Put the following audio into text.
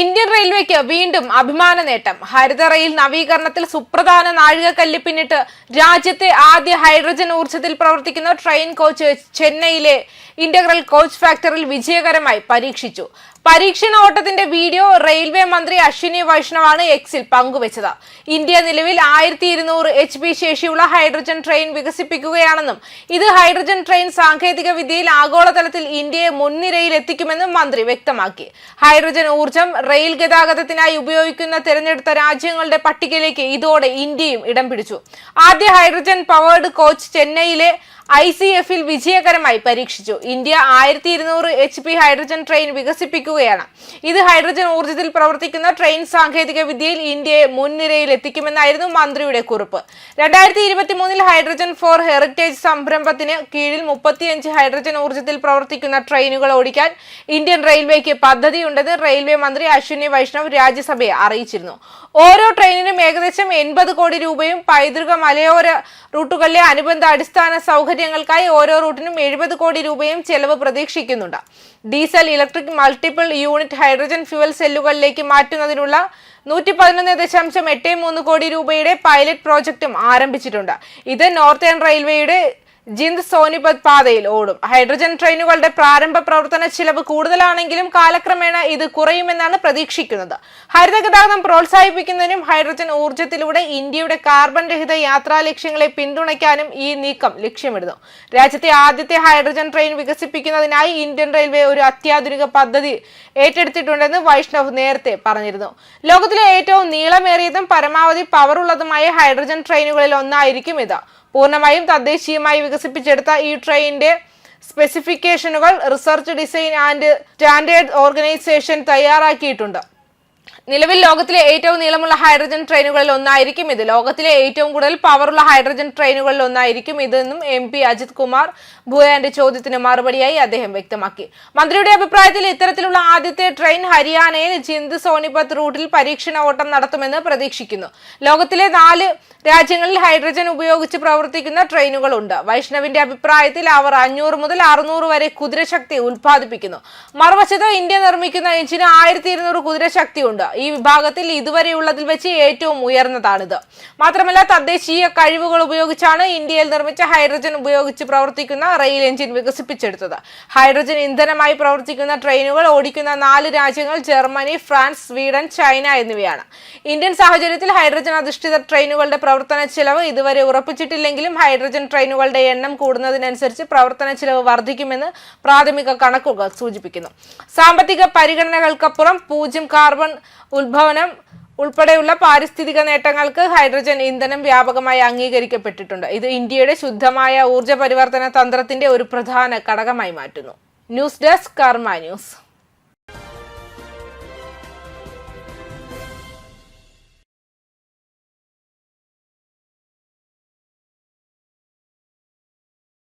Indian റെയിൽവേക്ക് വീണ്ടും അഭിമാന നേട്ടം. ഹരിത റെയിൽ നവീകരണത്തിൽ സുപ്രധാന നാഴികക്കല്ല് പിന്നിട്ട് രാജ്യത്തെ ആദ്യ ഹൈഡ്രജൻ ഊർജത്തിൽ പ്രവർത്തിക്കുന്ന ട്രെയിൻ കോച്ച് ചെന്നൈയിലെ ഇന്റഗ്രൽ കോച്ച് ഫാക്ടറിയിൽ വിജയകരമായി പരീക്ഷിച്ചു. പരീക്ഷണ ഓട്ടത്തിന്റെ വീഡിയോ റെയിൽവേ മന്ത്രി അശ്വിനി വൈഷ്ണവാണ് എക്സിൽ പങ്കുവച്ചത്. ഇന്ത്യ നിലവിൽ ആയിരത്തി ഇരുന്നൂറ് എച്ച് പി ശേഷിയുള്ള ഹൈഡ്രജൻ ട്രെയിൻ വികസിപ്പിക്കുകയാണെന്നും ഇത് ഹൈഡ്രജൻ ട്രെയിൻ സാങ്കേതിക വിദ്യയിൽ ആഗോളതലത്തിൽ ഇന്ത്യയെ മുൻനിരയിൽ എത്തിക്കുമെന്നും മന്ത്രി വ്യക്തമാക്കി. ഹൈഡ്രജൻ ഊർജം റെയിൽ ഗതാഗതത്തിനായി ഉപയോഗിക്കുന്ന തിരഞ്ഞെടുത്ത രാജ്യങ്ങളുടെ പട്ടികയിലേക്ക് ഇതോടെ ഇന്ത്യയും ഇടം പിടിച്ചു. ആദ്യ ഹൈഡ്രജൻ പവേർഡ് കോച്ച് ചെന്നൈയിലെ ഐ സി എഫിൽ വിജയകരമായി പരീക്ഷിച്ചു. ഇന്ത്യ ആയിരത്തി ഇരുന്നൂറ് എച്ച് പി ഹൈഡ്രജൻ ട്രെയിൻ വികസിപ്പിക്കുകയാണ്. ഇത് ഹൈഡ്രജൻ ഊർജത്തിൽ പ്രവർത്തിക്കുന്ന ട്രെയിൻ സാങ്കേതിക വിദ്യയിൽ ഇന്ത്യയെ മുൻനിരയിൽ എത്തിക്കുമെന്നായിരുന്നു മന്ത്രിയുടെ കുറിപ്പ്. രണ്ടായിരത്തി ഇരുപത്തി മൂന്നിൽ ഹൈഡ്രജൻ ഫോർ ഹെറിറ്റേജ് സംരംഭത്തിന് കീഴിൽ മുപ്പത്തിയഞ്ച് ഹൈഡ്രജൻ ഊർജത്തിൽ പ്രവർത്തിക്കുന്ന ട്രെയിനുകൾ ഓടിക്കാൻ ഇന്ത്യൻ റെയിൽവേക്ക് പദ്ധതിയുണ്ടെന്ന് റെയിൽവേ മന്ത്രി അശ്വിനി വൈഷ്ണവ് രാജ്യസഭയെ അറിയിച്ചിരുന്നു. ഓരോ ട്രെയിനിനും ഏകദേശം എൺപത് കോടി രൂപയും പൈതൃക മലയോര റൂട്ടുകളിലെ അനുബന്ധ അടിസ്ഥാന സൗകര്യങ്ങൾക്കായി ഓരോ റൂട്ടിനും എഴുപത് കോടി രൂപയും ചെലവ് പ്രതീക്ഷിക്കുന്നുണ്ട്. Diesel electric multiple unit hydrogen fuel സെല്ലുകളിലേക്ക് മാറ്റുന്നതിനുള്ള നൂറ്റി പതിനൊന്ന് ദശാംശം എട്ട് മൂന്ന് കോടി രൂപയുടെ പൈലറ്റ് പ്രോജക്റ്റും ആരംഭിച്ചിട്ടുണ്ട്. ഇത് നോർത്തേൺ റെയിൽവേയുടെ ജിന്ദ് സോനിപത് പാതയിൽ ഓടും. ഹൈഡ്രജൻ ട്രെയിനുകളുടെ പ്രാരംഭ പ്രവർത്തന ചിലവ് കൂടുതലാണെങ്കിലും കാലക്രമേണ ഇത് കുറയുമെന്നാണ് പ്രതീക്ഷിക്കുന്നത്. ഹരിതഗതാഗതം പ്രോത്സാഹിപ്പിക്കുന്നതിനും ഹൈഡ്രജൻ ഊർജത്തിലൂടെ ഇന്ത്യയുടെ കാർബൺ രഹിത യാത്രാ ലക്ഷ്യങ്ങളെ പിന്തുണയ്ക്കാനും ഈ നീക്കം ലക്ഷ്യമിടുന്നു. രാജ്യത്തെ ആദ്യത്തെ ഹൈഡ്രജൻ ട്രെയിൻ വികസിപ്പിക്കുന്നതിനായി ഇന്ത്യൻ റെയിൽവേ ഒരു അത്യാധുനിക പദ്ധതി ഏറ്റെടുത്തിട്ടുണ്ടെന്ന് വൈഷ്ണവ് നേരത്തെ പറഞ്ഞിരുന്നു. ലോകത്തിലെ ഏറ്റവും നീളമേറിയതും പരമാവധി പവറുള്ളതുമായ ഹൈഡ്രജൻ ട്രെയിനുകളിൽ ഒന്നായിരിക്കും ഇത്. പൂർണമായും തദ്ദേശീയമായി വികസിപ്പിച്ചെടുത്ത ഈ ട്രെയിനിന്റെ സ്പെസിഫിക്കേഷനുകൾ research design and standard organisation തയ്യാറാക്കിയിട്ടുണ്ട്. നിലവിൽ ലോകത്തിലെ ഏറ്റവും നീളമുള്ള ഹൈഡ്രജൻ ട്രെയിനുകളിൽ ഒന്നായിരിക്കും ഇത്. ലോകത്തിലെ ഏറ്റവും കൂടുതൽ പവറുള്ള ഹൈഡ്രജൻ ട്രെയിനുകളിൽ ഒന്നായിരിക്കും ഇതെന്നും എം പി അജിത് കുമാർ ഭൂയാന്റെ ചോദ്യത്തിന് മറുപടിയായി അദ്ദേഹം വ്യക്തമാക്കി. മന്ത്രിയുടെ അഭിപ്രായത്തിൽ ഇത്തരത്തിലുള്ള ആദ്യത്തെ ട്രെയിൻ ഹരിയാനയിൽ ജിന്ദ് സോണിപത്ത് റൂട്ടിൽ പരീക്ഷണ ഓട്ടം നടത്തുമെന്ന് പ്രതീക്ഷിക്കുന്നു. ലോകത്തിലെ നാല് രാജ്യങ്ങളിൽ ഹൈഡ്രജൻ ഉപയോഗിച്ച് പ്രവർത്തിക്കുന്ന ട്രെയിനുകളുണ്ട്. വൈഷ്ണവിന്റെ അഭിപ്രായത്തിൽ അവർ അഞ്ഞൂറ് മുതൽ അറുന്നൂറ് വരെ കുതിരശക്തി ഉത്പാദിപ്പിക്കുന്നു മറുവശത്ത് ഇന്ത്യ നിർമ്മിക്കുന്ന എഞ്ചിന് ആയിരത്തി ഇരുന്നൂറ് കുതിരശക്തിയുണ്ട്. ഈ വിഭാഗത്തിൽ ഇതുവരെയുള്ളതിൽ വെച്ച് ഏറ്റവും ഉയർന്നതാണിത്. മാത്രമല്ല തദ്ദേശീയ കഴിവുകൾ ഉപയോഗിച്ചാണ് ഇന്ത്യയിൽ നിർമ്മിച്ച ഹൈഡ്രജൻ ഉപയോഗിച്ച് പ്രവർത്തിക്കുന്ന റെയിൽ എഞ്ചിൻ വികസിപ്പിച്ചെടുത്തത്. ഹൈഡ്രജൻ ഇന്ധനമായി പ്രവർത്തിക്കുന്ന ട്രെയിനുകൾ ഓടിക്കുന്ന നാല് രാജ്യങ്ങൾ ജർമ്മനി ഫ്രാൻസ് സ്വീഡൻ ചൈന എന്നിവയാണ്. ഇന്ത്യൻ സാഹചര്യത്തിൽ ഹൈഡ്രജൻ അധിഷ്ഠിത ട്രെയിനുകളുടെ പ്രവർത്തന ചെലവ് ഇതുവരെ ഉറപ്പിച്ചിട്ടില്ലെങ്കിലും ഹൈഡ്രജൻ ട്രെയിനുകളുടെ എണ്ണം കൂടുന്നതിനനുസരിച്ച് പ്രവർത്തന ചെലവ് വർദ്ധിക്കുമെന്ന് പ്രാഥമിക കണക്കുകൾ സൂചിപ്പിക്കുന്നു. സാമ്പത്തിക പരിഗണനകൾക്കപ്പുറം പൂജ്യം കാർബൺ ഉത്ഭവനം ഉൾപ്പെടെയുള്ള പാരിസ്ഥിതിക നേട്ടങ്ങൾക്ക് ഹൈഡ്രജൻ ഇന്ധനം വ്യാപകമായി അംഗീകരിക്കപ്പെട്ടിട്ടുണ്ട്. ഇത് ഇന്ത്യയുടെ ശുദ്ധമായ ഊർജ പരിവർത്തന തന്ത്രത്തിന്റെ ഒരു പ്രധാന ഘടകമായി മാറ്റുന്നു. News desk Karma news.